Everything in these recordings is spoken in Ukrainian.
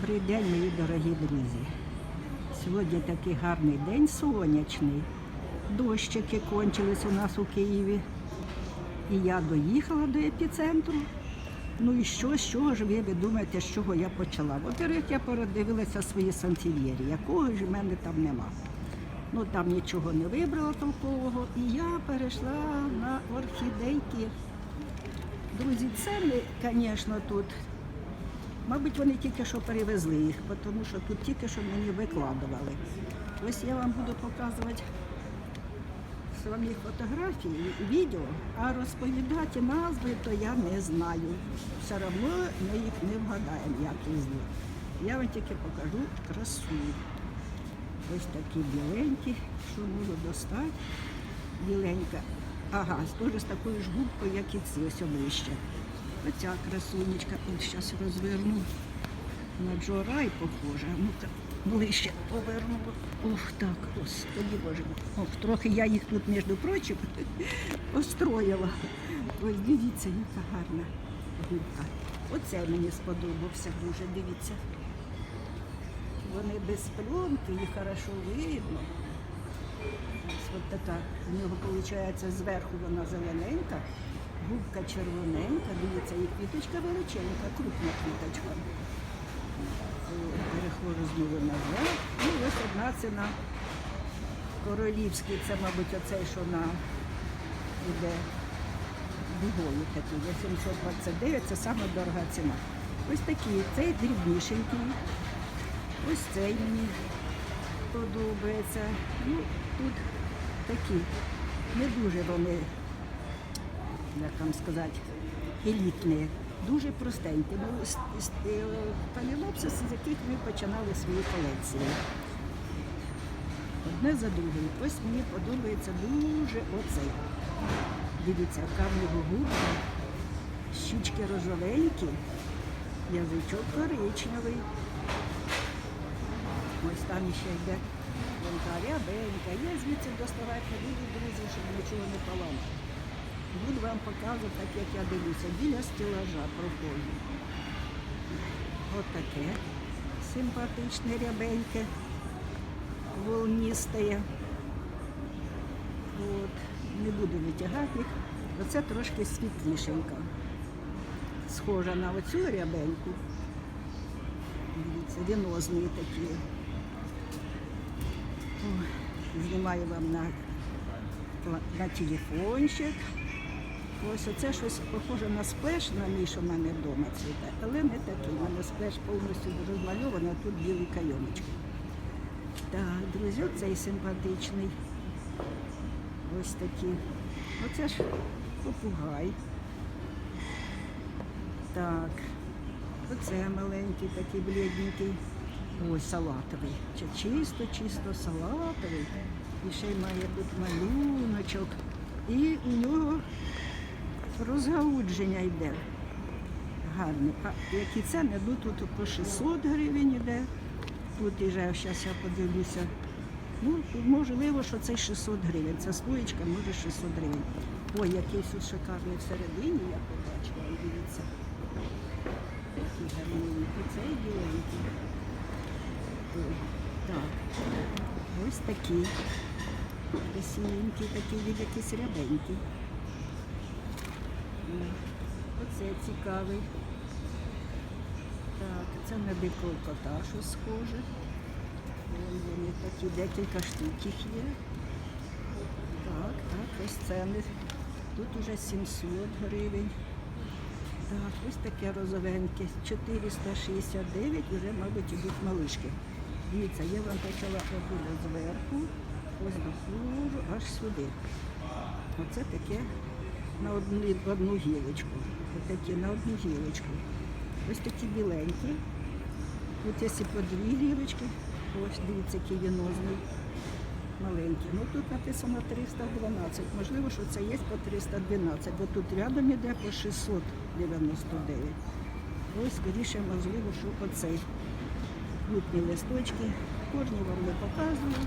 Добрий день, мої дорогі друзі. Сьогодні такий гарний день сонячний. Дощики кончились у нас у Києві. І я доїхала до епіцентру. Ну і що, з чого ж ви, думаєте, з чого я почала? Во-первых, я передивилася свої сантів'єрі, якого ж в мене там нема. Ну там нічого не вибрала толкового. І я перейшла на орхідейки. Друзі, ціни, звісно, тут Мабуть, вони тільки що перевезли їх, тому що тут тільки що мені викладували. Ось я вам буду показувати самі фотографії, відео, а розповідати назви, то я не знаю. Все одно ми їх не вгадаємо, як із них. Я вам тільки покажу красу. Ось такі біленькі, що можу достати. Біленька. Ага, теж з такою ж губкою, як і ці, ось оближче. Оця красунечка, от зараз розверну. На Джорай похожа. Ну-ка, ближче поверну. Ох, так, господи боже. Ох, трохи я їх тут, між прочим, построїла. Ось дивіться, яка гарна губка. Оце мені сподобався дуже, дивіться. Вони без пленки, їх хорошо видно. Ось така. У нього виходить зверху вона зелененька, губка червоненька, дивіться, і квіточка величенька, крупна квіточка. Переходжу знову назад. І ось одна ціна. Королівський, це, мабуть, оцей, що на іде дугою такий, 829, це саме дорога ціна. Ось такий, цей дрібнішенький. Ось цей мені подобається. Ну, тут такі, не дуже вони, як вам сказати, елітні, дуже простенькі. Ну, е, палілопсис, з яких ми починали свої колекції. Одне за другим. Ось мені подобається дуже оцей. Дивіться, нього губка, щічки розовенькі, язичок коричневий. Ось там ще йде тонка рябенька. Я звідси доставати не друзі, щоб нічого не поламати. Буду вам показувати, так як я дивлюся, біля стелажа проходжу. Ось таке симпатичне рябеньке, волністе. От. Не буду витягати їх. Оце трошки світлішенька. Схожа на оцю рябеньку. Дивіться, вінозні такі. Знімаю вам на, на телефончик. Ось оце щось похоже на сплеш, на мій, що в мене вдома цвіте, але не такий. У мене сплеш повністю розмальований, а тут білий кайомочки. Так, друзі, оцей симпатичний. Ось такі. Оце ж попугай. Так. Оце маленький, такий блідненький. Ось салатовий. Чи Чисто, чисто салатовий. І ще й має тут малюночок. І у нього розгаудження йде. Гарне. А які ціни? Ну тут по 600 гривень йде. Тут і зараз я подивлюся. Ну, можливо, що це 600 гривень. Ця слоєчка може 600 гривень. Ой, якийсь ось шикарний всередині, я побачила. І Дивіться. Такий гарненький. Цей біленький. Так. Ось такий. Красивенький, такий від якийсь рябенький. М, Оце цікавий. Так, це на дикого схоже. Вон вони такі, декілька штук їх є. Так, так, ось ціни. Тут уже 700 гривень. Так, ось таке розовеньке. 469, вже, мабуть, ідуть малишки. Дивіться, я вам почала обіля зверху, ось доходжу аж сюди. Оце таке на одну, одну гілочку. Ось такі на одну гілочку. Ось такі біленькі. Тут якщо по дві гілочки, ось дивіться, який вінозний. Маленький. Ну тут написано 312. Можливо, що це є по 312, бо тут рядом іде по 699. Ось скоріше, можливо, що оцей. Крупні листочки. Корні вам не показую.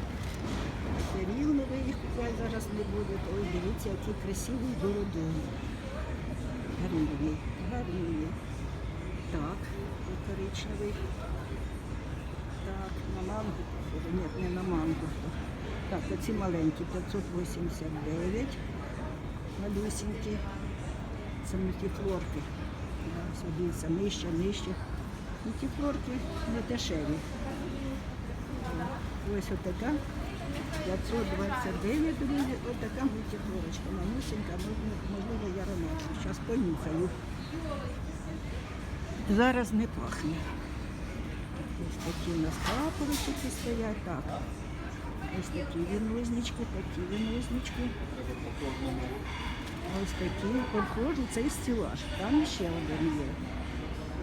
Рівно ви їх купувати зараз не будете. Ось дивіться, який красивий бородою. Гарний, гарний. Так, коричневий. манго, походу. Ні, не на манго. Так, оці маленькі 589. Малюсенькі. Це мультифлорки. Дивіться, нижче, нижче. Мультифлорки не дешеві. Ось отака. 529, друзі, отака мультифлорочка. Манюсенька, ну, ну, можливо, я ромашку. Зараз понюхаю. Зараз не пахне. Ось такі у нас папоротики стоять. Так. Ось такі вінознички, такі вінознички. Ось такі похожі, це і стілаж. Там ще один є.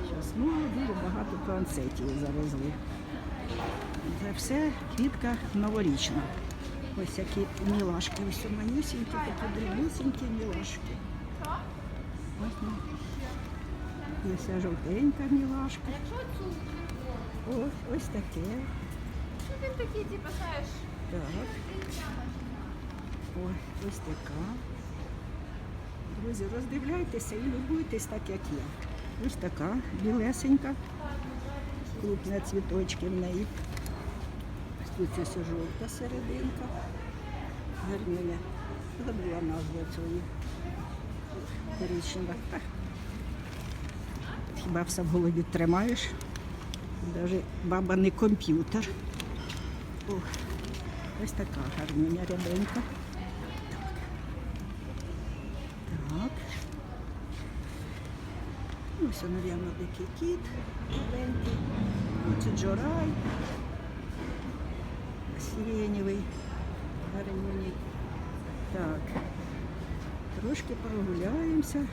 Зараз, ну, дуже багато планцетів завезли. Це все квітка новорічна. Ось які мілашки, ось манюсінькі, такі дрібнюсінькі мілашки. Ось, ну. Ось ця жовтенька мілашка. Ось, ось таке. Ну, він такий, типу, знаєш, Так. Ой, ось така. Друзі, роздивляйтеся і любуйтесь так, як я. Ось така білесенька. Крупні цвіточки в неї. Тут ось жовта серединка. Гарніля. Забула назву цієї коричнева. Хіба все в голові тримаєш? Навіть баба не комп'ютер. Ось така гарніня ряденька. Так. Ось, мабуть, дикий кіт маленький. Це джорай. Сиренєвий. Гарнюній. Так. Трошки прогуляємося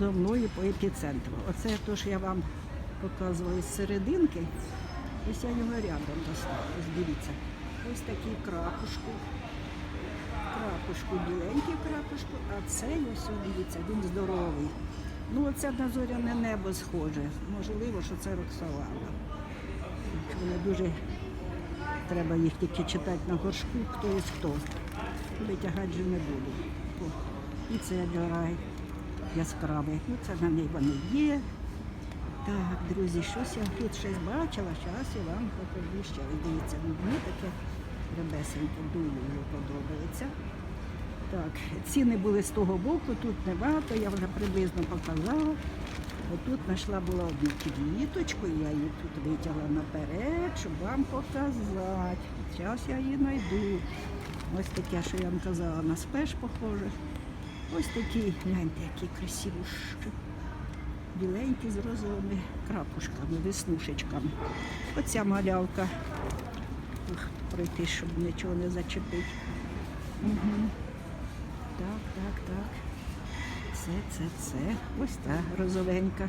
зо мною по епіцентру. Оце те, що я вам показувала з серединки. Ось я його рядом достала. Ось дивіться. Ось такий крапушку. Крапушку, біленький крапушку, а цей ось дивіться, він здоровий. Ну, оце на зоряне небо схоже. Можливо, що це Роксолана. Вони дуже треба їх тільки читати на горшку, хто є хто. Витягати вже не буду. О, І це джарай яскравий. Ну, це на неї вони є. Так, друзі, щось я тут щось бачила, зараз я вам покажу ще. Дивіться, ну, мені таке ребесеньке дуже подобається. Так, ціни були з того боку, тут небагато, я вже приблизно показала. Отут знайшла була одну квіточку, я її тут витягла наперед, щоб вам показати. Зараз я її знайду. Ось таке, що я вам казала, на спеш похоже. Ось такі, гляньте, які красивушки. Біленькі з розовими крапушками, веснушечками. Оця малявка. Ух, пройти, щоб нічого не зачепити. Угу. Так, так, так. Це, це, це. Ось та розовенька.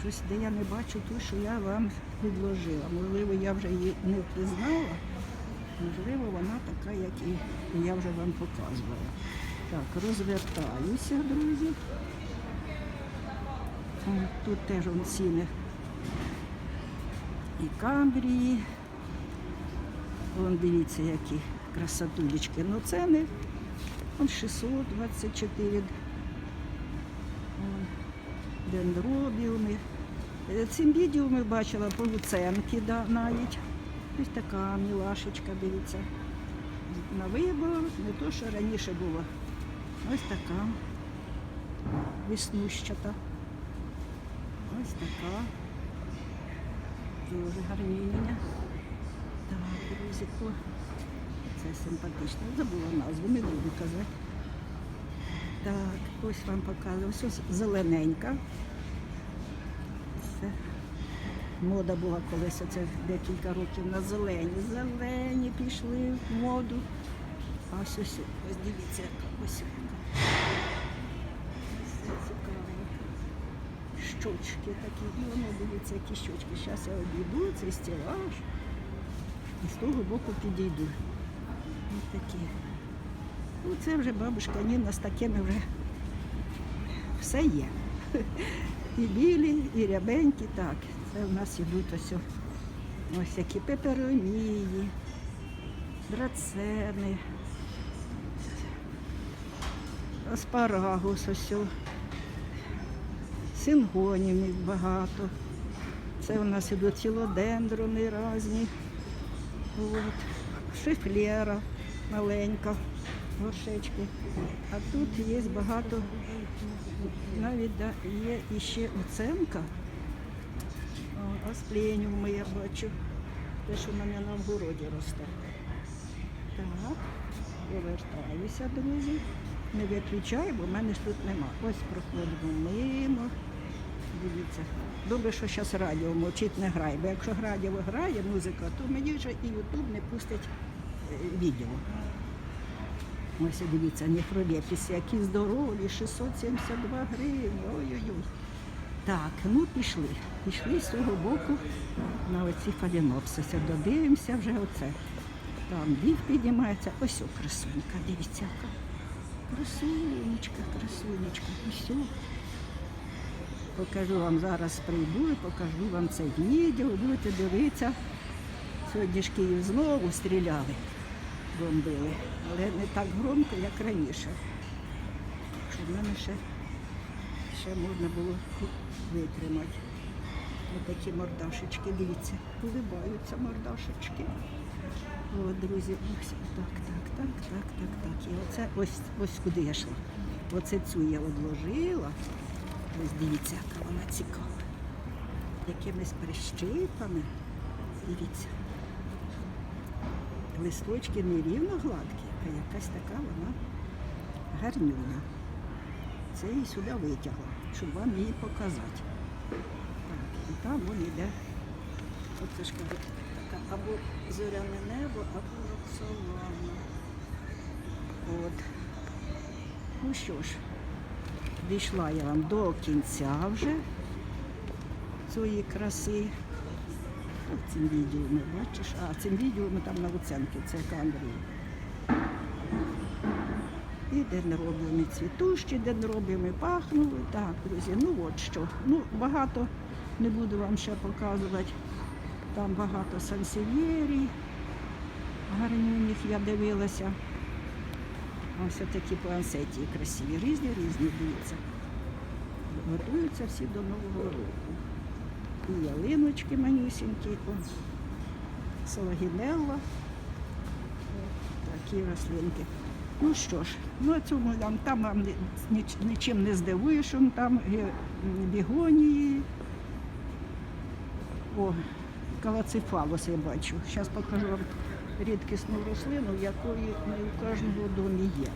Щось, де я не бачу ту, що я вам підложила. Можливо, я вже її не впізнала. Можливо, вона така, як і я вже вам показувала. Так, розвертаюся, друзі. Тут теж он ціни. І камбрії. Вон дивіться, які красотулечки. Ну ціни. Вон 624. Дендробіуми. Е, Цимбідіуми бачила полуценки навіть. Ось така мілашечка, дивіться. На вибор, не то, що раніше було. Ось така веснущата. Ось така. Дуже гарніння. Так, друзі, це симпатично. Забула назву, не буду казати. Так, ось вам показую. Ось ось зелененька. Це мода була колись оце декілька років на зелені. Зелені пішли в моду. А ось ось, ось дивіться, ось. Щочки такі. І воно дивіться, які щочки. Зараз я обійду, цей стілаж. І з того боку підійду. Ось такі. Ну, це вже бабушка Ніна з такими вже все є. І білі, і рябенькі, так. Це в нас ідуть ось, ось які пеперонії, драцени, аспарагус ось, сингонів багато. Це у нас ідуть цілодендрони різні. От. Шифлера маленька, горшечки. А тут є багато, навіть є іще оценка. Аспленіуми я бачу. Те, що в мене на вгороді росте. Так, повертаюся, друзі. Не виключаю, бо в мене ж тут нема. Ось проходимо мимо. Дивіться. Добре, що зараз радіо мовчить не грає. Бо якщо радіо грає музика, то мені вже і Ютуб не пустить е, відео. Ось дивіться, нефролепіс, які здорові, 672 гривні. Ой-ой-ой. Так, ну пішли. Пішли з цього боку на оці фалінопсиси. Додивимося вже оце. Там дів піднімається. Ось о, красунька, дивіться, яка. Красунечка, красунечка. Ось. о. Покажу вам зараз прийду і покажу вам це відео. Будете дивитися. Сьогодні ж Київ знову стріляли, бомбили, але не так громко, як раніше. Щоб в мене ще, ще можна було витримати. Ось такі мордашечки, дивіться, улибаються мордашечки. О, друзі, ось так, так, так, так, так, так. І оце ось, ось куди я йшла. Оце цю я одложила. Ось дивіться, яка вона цікава. Якимись прищипами. Дивіться. Листочки не рівно гладкі, а якась така вона гарнюня. Це її сюди витягла, щоб вам її показати. Так, і там вон йде. Оце ж кажуть, така або зоряне небо, або роксолана. От. Ну що ж, дійшла я вам до кінця вже цієї краси. От цим відео не бачиш. А цим ми там на оценки, це Андрій. І дендробіуми цвітущі, дендробіуми пахнули. Так, друзі, ну от що. Ну, багато не буду вам ще показувати. Там багато сансевєрій. Гарнюніх я дивилася. Ось такі плансеті красиві, різні, різні, дивіться. Готуються всі до Нового року. І ялиночки манюсінькі, он, салагінелла. Такі рослинки. Ну що ж, ну цьому там, там вам ніч- нічим не здивуєш, там бігонії. О, калацифалос я бачу. Зараз покажу вам рідкісну рослину, якої не у кожному домі є.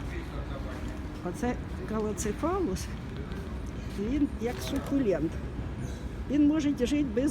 Оце калацифалус, він як сукулент. Він може жити без